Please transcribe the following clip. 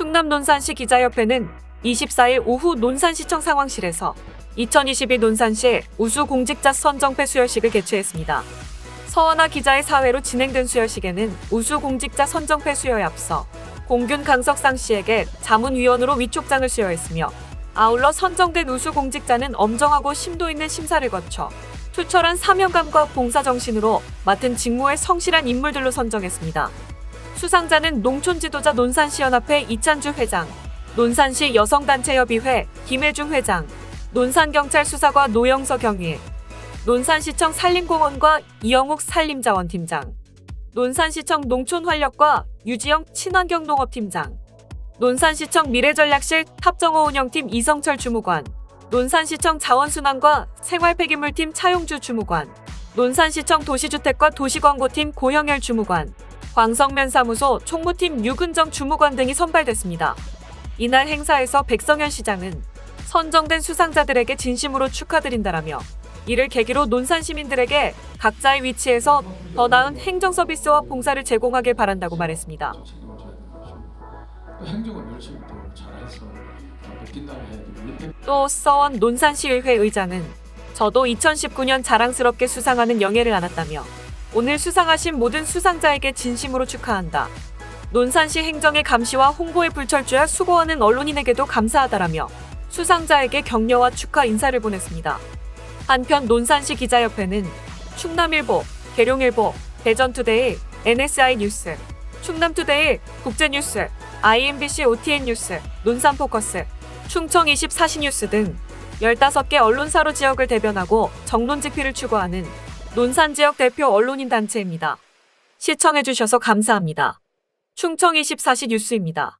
충남 논산시 기자협회는 24일 오후 논산시청 상황실에서 2022 논산시 우수 공직자 선정패 수여식을 개최했습니다. 서원아 기자의 사회로 진행된 수여식에는 우수 공직자 선정패 수여에 앞서 공균 강석상 씨에게 자문위원으로 위촉장을 수여했으며 아울러 선정된 우수 공직자는 엄정하고 심도 있는 심사를 거쳐 투철한 사명감과 봉사정신으로 맡은 직무에 성실한 인물들로 선정했습니다. 수상자는 농촌지도자 논산시연합회 이찬주 회장, 논산시 여성단체협의회 김혜중 회장, 논산경찰 수사과 노영서 경위, 논산시청 산림공원과 이영욱 산림자원팀장, 논산시청 농촌활력과 유지영 친환경농업팀장, 논산시청 미래전략실 탑정호 운영팀 이성철 주무관, 논산시청 자원순환과 생활폐기물팀 차용주 주무관, 논산시청 도시주택과 도시광고팀 고영열 주무관, 광성면 사무소 총무팀 유근정 주무관 등이 선발됐습니다. 이날 행사에서 백성현 시장은 선정된 수상자들에게 진심으로 축하드린다라며 이를 계기로 논산 시민들에게 각자의 위치에서 더 나은 행정 서비스와 봉사를 제공하길 바란다고 말했습니다. 행정은 열심히 잘해서 또 서원 논산시의회 의장은 저도 2019년 자랑스럽게 수상하는 영예를 안았다며 오늘 수상하신 모든 수상자에게 진심으로 축하한다. 논산시 행정의 감시와 홍보에 불철주야 수고하는 언론인에게도 감사하다라며 수상자에게 격려와 축하 인사를 보냈습니다. 한편 논산시 기자협회는 충남일보, 계룡일보, 대전투데이, NSI 뉴스, 충남투데이, 국제뉴스, IMBC OTN 뉴스, 논산포커스, 충청 24시 뉴스 등 15개 언론사로 지역을 대변하고 정론 집필을 추구하는 논산 지역 대표 언론인 단체입니다. 시청해주셔서 감사합니다. 충청 24시 뉴스입니다.